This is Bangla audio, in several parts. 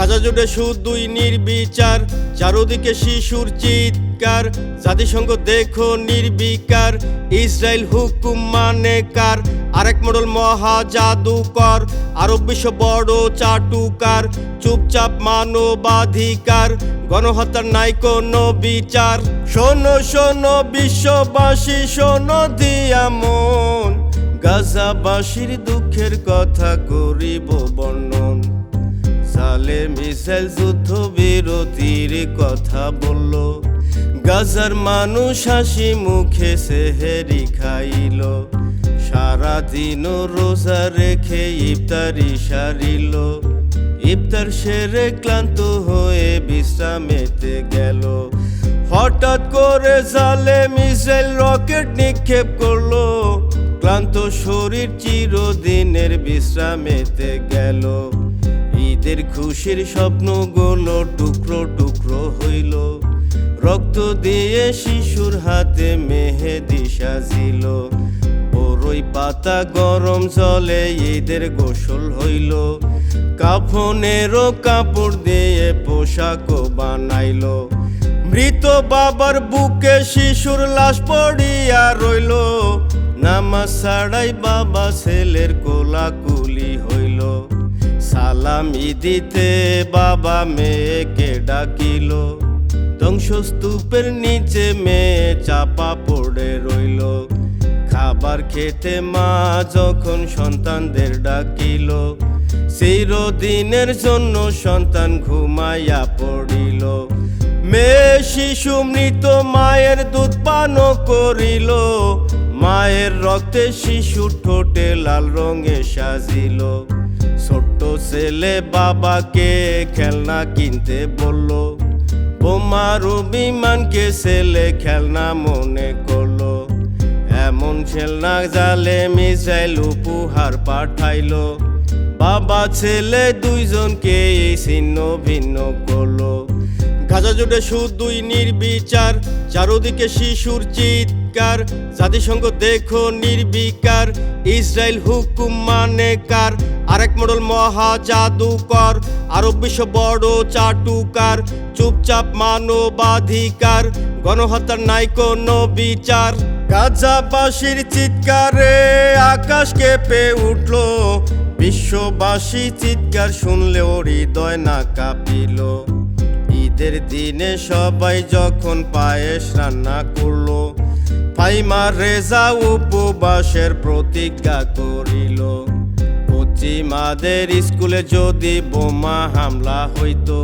গাজা জুড়ে শুধুই নির্বিচার, চারোদিকে শিশুর চিৎকার, জাতিসংঘ দেখো নির্বিকার, ইসরায়েল হুকুম মানে কার? আরেক মডেল মহা জাদুকর, আরব বিশ্ব বড় চাটুকার, চুপচাপ মানবাধিকার, গণহত্যার নাই কোনো বিচার। শোনো শোনো, বিশ্ববাসী, শোনো, দিয়া মন। গাজাবাসীর দুঃখের কথা করিব বর্ণন। সালে মিসাইল যুদ্ধ বিরতির কথা বলল। গাজার মানুষ হাসি মুখে সেহেরি খাইল। সারাদিন রোজা রেখে ইফতারি সারিল। ইফতার সেরে ক্লান্ত হয়ে বিশ্রামেতে গেল। হঠাৎ করে জালে মিসাইল রকেট নিক্ষেপ করল। ক্লান্ত শরীর চিরদিনের বিশ্রামেতে ঈদের খুশির স্বপ্নগুলো টুকরো টুকরো হইল। রক্ত দিয়ে শিশুর হাতে মেহেদি সাজিল। বড়ই পাতা গরম জলে ঈদের গোসল হইল। কাফনেরও কাপড় দিয়ে পোশাকও বানাইল। মৃত বাবার বুকে শিশুর লাশ পড়িয়া রইল। নামাজ ছাড়াই বাবা ছেলের কোলাকুলি হইল। সালামি দিতে বাবা মেয়েকে ডাকিল। ধ্বংসস্তূপের নিচে মেয়ে চাপা পড়ে রইল। খাবার খেতে মা যখন সন্তানদের ডাকিল, চিরদিনের জন্য সন্তান ঘুমাইয়া পড়িল। মেয়ে শিশু মৃত, মায়ের দুধ পান করিল। মায়ের রক্তে শিশু ঠোঁটে লাল রঙে সাজিল। ছোট্ট ছেলে বাবাকে খেলনা কিনতে বলল। বোমার বিমানকে ছেলে খেলনা মনে করল। এমন খেলনা জালে মিসাইল উপহার পাঠাইলো। বাবা ছেলে দুইজনকে ছিন্ন ভিন্ন করল। গাজা জুড়ে শুধুই নির্বিচার, চারোদিকে শিশুর চিৎকার। জাতিসংঘ দেখো নির্বিকার, ইসরায়েল হুকুম মানে কার? আরেক মডেল মহা জাদুকর, আরব বিশ্ব বড় চাটুকার, চুপচাপ মানবাধিকার, গণহত্যার নাই কোনো বিচার। গাজাবাসীর চিৎকারে আকাশ কেঁপে উঠল, বিশ্ববাসী চিৎকার শুনলেও হৃদয় না কাঁপিল। ঈদের দিনে সবাই যখন পায়েস রান্না করল ফাইমা রেজা উপবাসের প্রতিজ্ঞা করিল। পশ্চিমাদের স্কুলে যদি বোমা হামলা হইতো,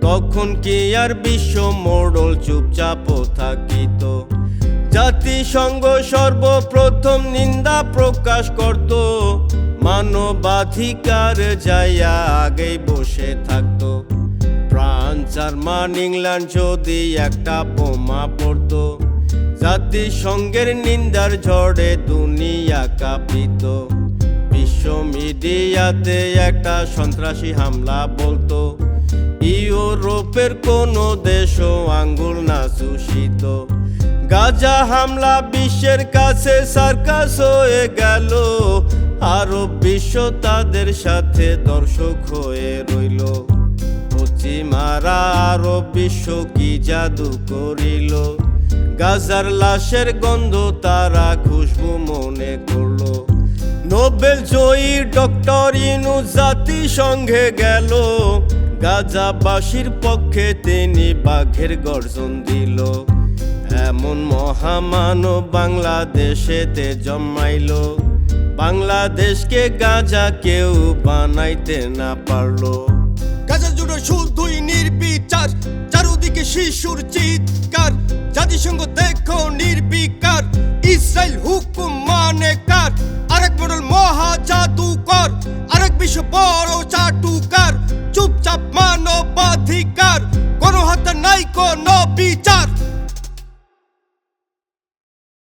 তখন কি আর বিশ্ব মোড়ল চুপচাপ থাকিত? জাতিসংঘ সর্বপ্রথম নিন্দা প্রকাশ করত, মানবাধিকার যাইয়া আগেই বসে থাকতো। ফ্রান্স, জার্মান, ইংল্যান্ড যদি একটা বোমা পড়তো, জাতিসংঘের নিন্দার ঝড়ে দুনিয়া কাঁপিত। বিশ্ব মিডিয়াতে একটা সন্ত্রাসী হামলা বলতো, ইউরোপের কোনো দেশও আঙ্গুল না চুষিত। গাজা হামলা বিশ্বের কাছে সার্কাস হয়ে গেল আরও বিশ্ব তাদের সাথে দর্শক হয়ে রইল। আরও বিশ্ব কি জাদু করিল? গাজার লাশের গন্ধ তারা খুশবু মনে করল। নোবেল জয়ী ডক্টর ইনু জাতিসংঘে গেল। গাজাবাসীর পক্ষে তিনি বাঘের গর্জন দিল। এমন মহামানব বাংলাদেশেতে জন্মাইল। বাংলাদেশকে গাজা কেউ বানাইতে না পারল। গাজা জুড়ে শুধুই চারোদিকে শিশুর চিৎকার, জাতিসংঘ দেখো নির্বিকার, ইসরায়েল হুকুম মানে কার? আরেক মডেল মহা জাদুকর, আরেক বিশ্ব বড় চাটুকার চুপচাপ মানবাধিকার।